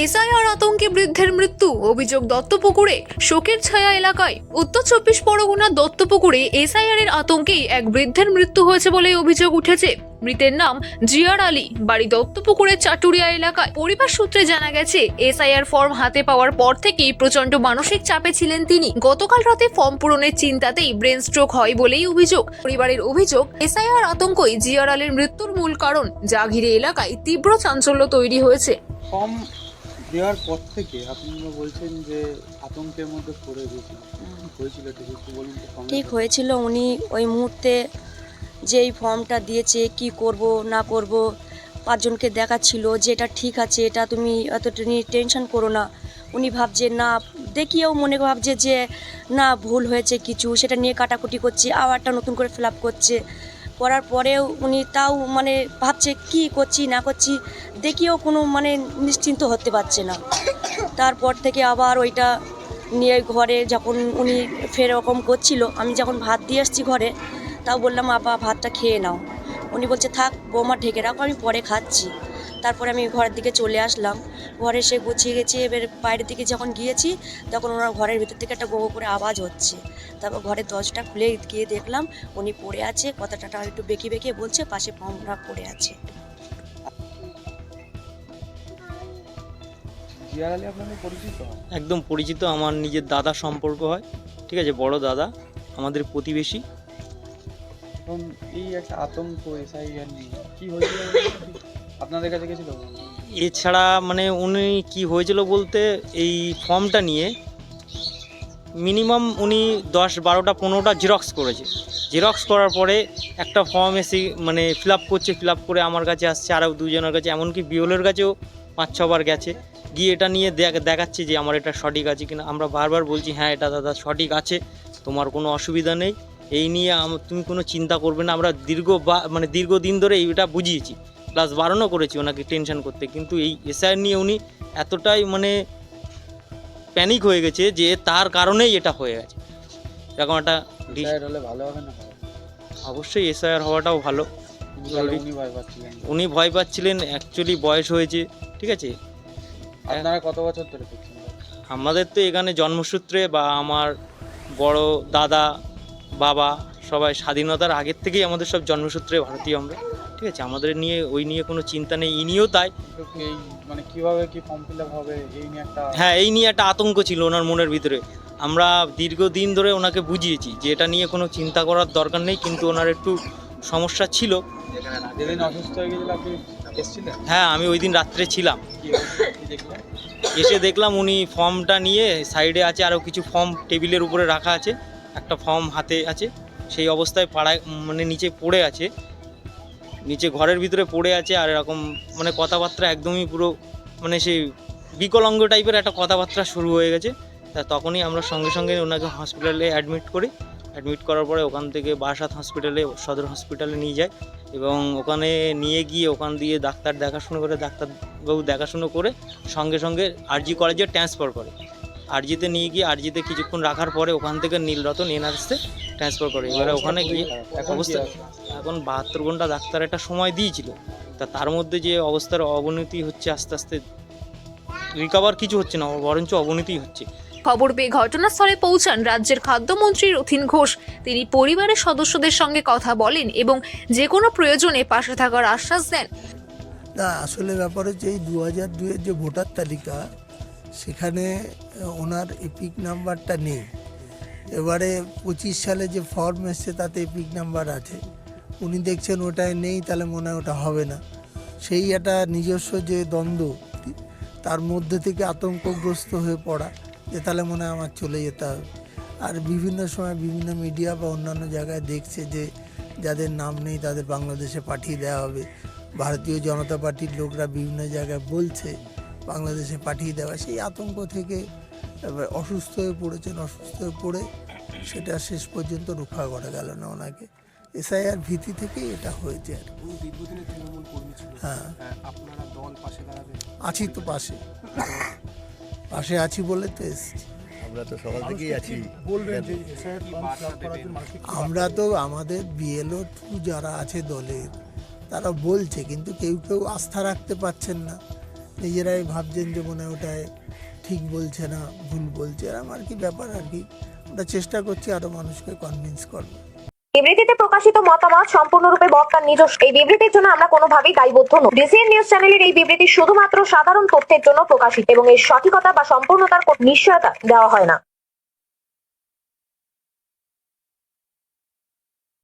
SIR আতঙ্কে বৃদ্ধের মৃত্যু, অভিযোগ দত্তপুকুরে। শোকের ছায়া এলাকায়। উত্তর চব্বিশ পরগনার দত্তপুকুরে এসআইআর এর আতঙ্কেই এক বৃদ্ধের মৃত্যু হয়েছে বলে অভিযোগ উঠেছে। মৃতের নাম জিয়ার আলী। বাড়ি দত্তপুকুরের চাটুরিয়া এলাকায়। পরিবার সূত্রে জানা গেছে, এসআইআর ফর্ম হাতে পাওয়ার পর থেকেই প্রচণ্ড মানসিক চাপে ছিলেন তিনি। গতকাল রাতে ফর্ম পূরণের চিন্তাতেই ব্রেন স্ট্রোক হয় বলেই অভিযোগ। পরিবারের অভিযোগ, এসআইআর আতঙ্কই জিয়ার আলীর মৃত্যুর মূল কারণ, যা ঘিরে এলাকায় তীব্র চাঞ্চল্য তৈরি হয়েছে। ফর্ম দেওয়ার পর থেকে আপনি বলছেন যে আতঙ্কের মধ্যে পড়ে গেছিল হয়েছিল ঠিক একটু বলুন ঠিক হয়েছিল উনি ওই মুহূর্তে যে এই ফর্মটা দিয়েছে কি করব না করব পাঁচজনকে দেখাচ্ছিল যে এটা ঠিক আছে এটা তুমি নিয়ে টেনশন করো না। উনি ভাবছে না দেখিয়েও মনে ভাবছে যে না ভুল হয়েছে কিছু সেটা নিয়ে কাটাকুটি করছে আবারটা নতুন করে ফিল আপ করছে। করার পরেও উনি তাও মানে ভাবছে কি করছি, না করছি, দেখিও কোনো মানে নিশ্চিন্ত হতে পারছে না। তারপর থেকে আবার ওইটা নিয়ে ঘরে যখন উনি ফের রকম করছিল, আমি যখন ভাত দিয়ে আসছি ঘরে, তাও বললাম, আপা, ভাতটা খেয়ে নাও। উনি বলছে, থাক, বৌমা, ঢেকে রাখো, আমি পরে খাচ্ছি। তারপরে আমি ঘরের দিকে চলে আসলাম। ঘরে এসে গুছিয়ে গেছি এবার বাইরের দিকে যখন গিয়েছি তখন ওনার ঘরের ভিতর থেকে একটা গো গো করে আওয়াজ হচ্ছে। তারপর ঘরের দরজাটা খুলে গিয়ে দেখলাম উনি পড়ে আছে কথাটা একটু বেঁকে বেঁকে বলছে পাশে ফর্মটা পড়ে আছে। আপনাদের পরিচিত? একদম পরিচিত আমার নিজের দাদা সম্পর্ক হয় ঠিক আছে? বড় দাদা আমাদের প্রতিবেশী। এই একটা আতঙ্ক এসআইআর নিয়ে। কি হয়েছিল আপনাদের কাছে গেছিল এছাড়া মানে উনি কি হয়েছিল বলতে, এই ফর্মটা নিয়ে মিনিমাম উনি দশ বারোটা পনেরোটা জেরক্স করেছে। জেরক্স করার পরে একটা ফর্ম এসে মানে ফিল আপ করছে ফিল আপ করে আমার কাছে আসছে, আরও দুজনের কাছে, এমনকি বিওলের কাছেও পাঁচ ছবার গেছে। গিয়ে এটা নিয়ে দেখ- দেখাচ্ছে যে আমার এটা সঠিক আছে কিনা। আমরা বারবার বলছি হ্যাঁ এটা দাদা সঠিক আছে, তোমার কোনো অসুবিধা নেই। এই নিয়ে তুমি কোনো চিন্তা করবে না আমরা দীর্ঘ বা মানে দীর্ঘদিন ধরে এইটা বুঝিয়েছি। প্লাস বারণও করেছি ওনাকে টেনশন করতে কিন্তু এই এসআইআর নিয়ে উনি এতটাই মানে প্যানিক হয়ে গেছে যে তার কারণেই এটা হয়ে গেছে। এরকম একটা ভালো হবে না অবশ্যই এসআইআর হওয়াটাও ভালো। উনি ভয় পাচ্ছিলেন। উনি ভয় পাচ্ছিলেন অ্যাকচুয়ালি বয়স হয়েছে ঠিক আছে? আপনারা কত বছর ধরে আমাদের তো এখানে জন্মসূত্রে বা আমার বড় দাদা বাবা সবাই স্বাধীনতার আগের থেকেই আমাদের সব জন্মসূত্রে ভারতীয় আমরা। ঠিক আছে আমাদের নিয়ে ওই নিয়ে কোনো চিন্তা নেই ইনিও তাই। এই মানে কীভাবে কি ফর্ম ফিল হবে এই নিয়ে একটা হ্যাঁ এই নিয়ে একটা আতঙ্ক ছিল ওনার মনের ভিতরে। আমরা দীর্ঘদিন ধরে ওনাকে বুঝিয়েছি যে এটা নিয়ে কোনো চিন্তা করার দরকার নেই কিন্তু ওনার একটু সমস্যা ছিল। যেদিন অসুস্থ হয়ে গেছিল আপনি এসেছিলেন? হ্যাঁ আমি ওই দিন রাত্রে ছিলাম। এসে দেখলাম উনি ফর্মটা নিয়ে সাইডে আছে আরও কিছু ফর্ম টেবিলের উপরে রাখা আছে। একটা ফর্ম হাতে আছে, সেই অবস্থায় পাড়ায় মানে নিচে পড়ে আছে, নিচে ঘরের ভিতরে পড়ে আছে আর এরকম মানে কথাবার্তা একদমই পুরো মানে সেই বিকলাঙ্গ টাইপের একটা কথাবার্তা শুরু হয়ে গেছে। তা তখনই আমরা সঙ্গে সঙ্গে ওনাকে হসপিটালে অ্যাডমিট করি। অ্যাডমিট করার পরে ওখান থেকে বারাসাত হসপিটালে সদর হসপিটালে নিয়ে যায় এবং ওখানে নিয়ে গিয়ে ওখান দিয়ে ডাক্তার দেখাশুনো করে, ডাক্তারবাবু দেখাশুনো করে সঙ্গে সঙ্গে আরজি কলেজে ট্রান্সফার করে। আরজিতে নিয়ে গিয়ে আরজিতে কিছুক্ষণ রাখার পরে ওখান থেকে নীলরতন এনআরসে ট্রান্সফার করে। এবারে ওখানে গিয়ে অবস্থা এখন বাহাত্তর ঘণ্টা ডাক্তার একটা সময় দিয়েছিল। তা তার মধ্যে যে অবস্থার অবনতি হচ্ছে আস্তে আস্তে রিকভার কিছু হচ্ছে না বরঞ্চ অবনতি হচ্ছে। খবর পেয়ে ঘটনাস্থলে পৌঁছান রাজ্যের খাদ্যমন্ত্রী রথিন ঘোষ। তিনি পরিবারের সদস্যদের সঙ্গে কথা বলেন এবং যে কোনো প্রয়োজনে পাশে থাকার আশ্বাস দেন। না আসলে ব্যাপার হচ্ছে এই দু হাজার দুয়ের যে ভোটার তালিকা সেখানে ওনার এপিক নাম্বারটা নেই। এবারে পঁচিশ সালে যে ফর্ম এসছে, তাতে এপিক নাম্বার আছে। উনি দেখছেন ওটায় নেই, তাহলে মনে হয় ওটা হবে না। সেই একটা নিজস্ব যে দ্বন্দ্ব, তার মধ্যে থেকে আতঙ্কগ্রস্ত হয়ে পড়া, যে তাহলে মনে হয় আমার চলে যেতে হবে। আর বিভিন্ন সময় বিভিন্ন মিডিয়া বা অন্যান্য জায়গায় দেখছে যে, যাদের নাম নেই তাদের বাংলাদেশে পাঠিয়ে দেওয়া হবে। ভারতীয় জনতা পার্টির লোকরা বিভিন্ন জায়গায় বলছে বাংলাদেশে পাঠিয়ে দেওয়া। সেই আতঙ্ক থেকে এবার অসুস্থ হয়ে পড়েছেন অসুস্থ হয়ে পড়ে সেটা শেষ পর্যন্ত রক্ষা করা গেল না ওনাকে। এসআইআর ভীতি থেকেই এটা হয়েছে। আর হ্যাঁ। আছি তো পাশে। পাশে আছি বলে তো এসছি। আমরা তো সকাল থেকেই আছি। আমরা তো আমাদের বিএলও টু যারা আছে দলের তারা বলছে কিন্তু কেউ কেউ আস্থা রাখতে পারছেন না। নিজেরাই ভাবছেন যে মনে ওটায় ঠিক বলছে না, ভুল বলছে। এরকম আর কি ব্যাপার আর কি? ওটা চেষ্টা করছি আরও মানুষকে কনভিন্স করব বিবৃতিতে প্রকাশিত মতামত সম্পূর্ণরূপে বক্তার নিজস্ব। এই বিবৃতির জন্য আমরা কোনোভাবেই দায়বদ্ধ নই। ডিসিএন নিউজ চ্যানেলের এই বিবৃতি শুধুমাত্র সাধারণ তথ্যের জন্য প্রকাশিত এবং এর সঠিকতা বা সম্পূর্ণতার নিশ্চয়তা দেওয়া হয় না।